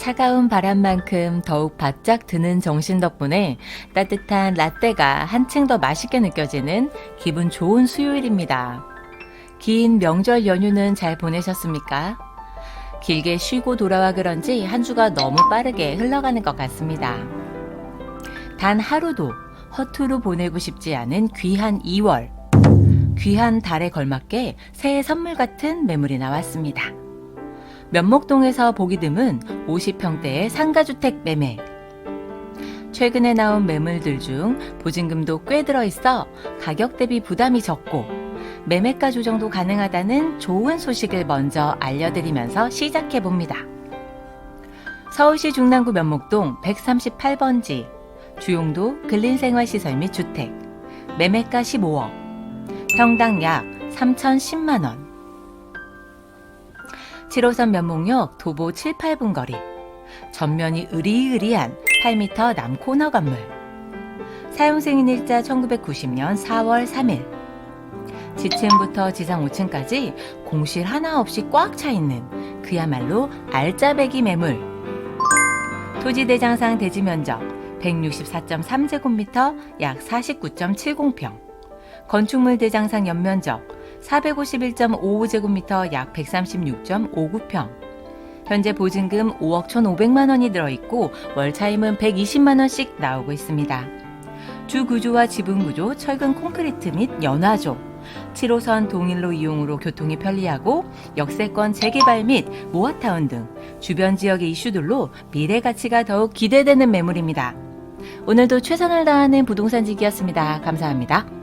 차가운 바람만큼 더욱 바짝 드는 정신 덕분에 따뜻한 라떼가 한층 더 맛있게 느껴지는 기분 좋은 수요일입니다. 긴 명절 연휴는 잘 보내셨습니까? 길게 쉬고 돌아와 그런지 한 주가 너무 빠르게 흘러가는 것 같습니다. 단 하루도 허투루 보내고 싶지 않은 귀한 2월. 귀한 달에 걸맞게 새해 선물 같은 매물이 나왔습니다. 면목동에서 보기 드문 50평대의 상가주택 매매. 최근에 나온 매물들 중 보증금도 꽤 들어있어 가격 대비 부담이 적고 매매가 조정도 가능하다는 좋은 소식을 먼저 알려드리면서 시작해 봅니다. 서울시 중랑구 면목동 138번지 주용도 근린생활시설 및 주택 매매가 15억 평당 약 3,010만원 7호선 면목역 도보 7, 8분 거리. 전면이 으리으리한 8m 남코너 건물. 사용승인일자 1990년 4월 3일. 지층부터 지상 5층까지 공실 하나 없이 꽉 차 있는 그야말로 알짜배기 매물. 토지대장상 대지 면적 164.3제곱미터 약 49.70평. 건축물 대장상 연면적 451.55제곱미터 약 136.59평. 현재 보증금 5억 1,500만 원이 들어있고 월 차임은 120만 원씩 나오고 있습니다. 주 구조와 지붕 구조, 철근 콘크리트 및 연화조, 7호선 동일로 이용으로 교통이 편리하고 역세권 재개발 및 모아타운 등 주변 지역의 이슈들로 미래 가치가 더욱 기대되는 매물입니다. 오늘도 최선을 다하는 부동산 지기였습니다. 감사합니다.